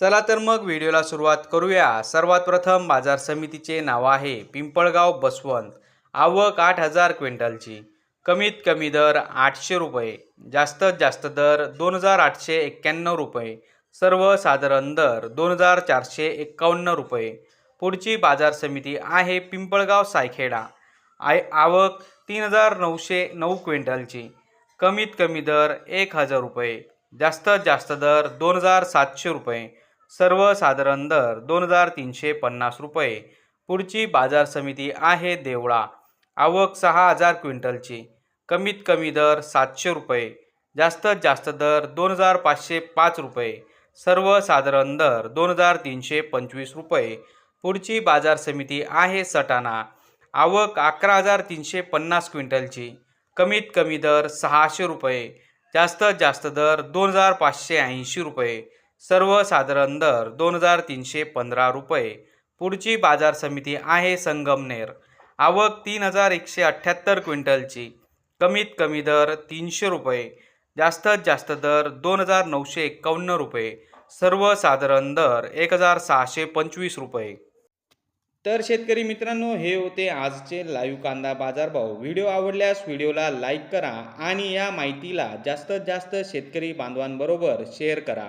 चला तर मग व्हिडिओला सुरुवात करूया. सर्वात प्रथम बाजार समितीचे नाव आहे पिंपळगाव बसवंत. आवक आठ हजार क्विंटलची. कमीत कमी दर आठशे रुपये. जास्तीत जास्त दर दोन हजार आठशे एक्क्याण्णव रुपये. सर्वसाधारण दर दोन हजार चारशे एक्कावन्न रुपये. पुढची बाजार समिती आहे पिंपळगाव सायखेडा. आय आवक तीन हजार नऊशे नऊ क्विंटलची. कमीत कमी दर एक हजार रुपये. जास्तीत जास्त दर दोन हजार सातशे रुपये. सर्वसाधारण दर दोन हजार तीनशे पन्नास रुपये. पुढची बाजार समिती आहे देवळा. आवक सहा हजार क्विंटलची. कमीत कमी दर सातशे रुपये. जास्तीत जास्त दर दोन हजार पाचशे पाच रुपये. सर्वसाधारण दर दोन हजार तीनशे पंचवीस रुपये. पुढची बाजार समिती आहे सटाणा. आवक अकरा हजार तीनशे पन्नास क्विंटलची. कमीत कमी दर सहाशे रुपये. जास्तीत जास्त दर दोन हजार पाचशे ऐंशी रुपये. सर्वसाधारण दर दोन हजार तीनशे पंधरा रुपये. पुढची बाजार समिती आहे संगमनेर. आवक तीन हजार एकशे अठ्ठ्याहत्तर क्विंटलची. कमीत कमी दर तीनशे रुपये. जास्तीत जास्त दर दोन हजार नऊशे एक्कावन्न रुपये. सर्वसाधारण दर एक हजार सहाशे पंचवीस रुपये. तर शेतकरी मित्रांनो हे होते आजचे लाईव्ह कांदा बाजारभाव. व्हिडिओ आवडल्यास व्हिडिओला लाईक करा आणि या माहितीला जास्तीत जास्त शेतकरी बांधवांबरोबर शेअर करा.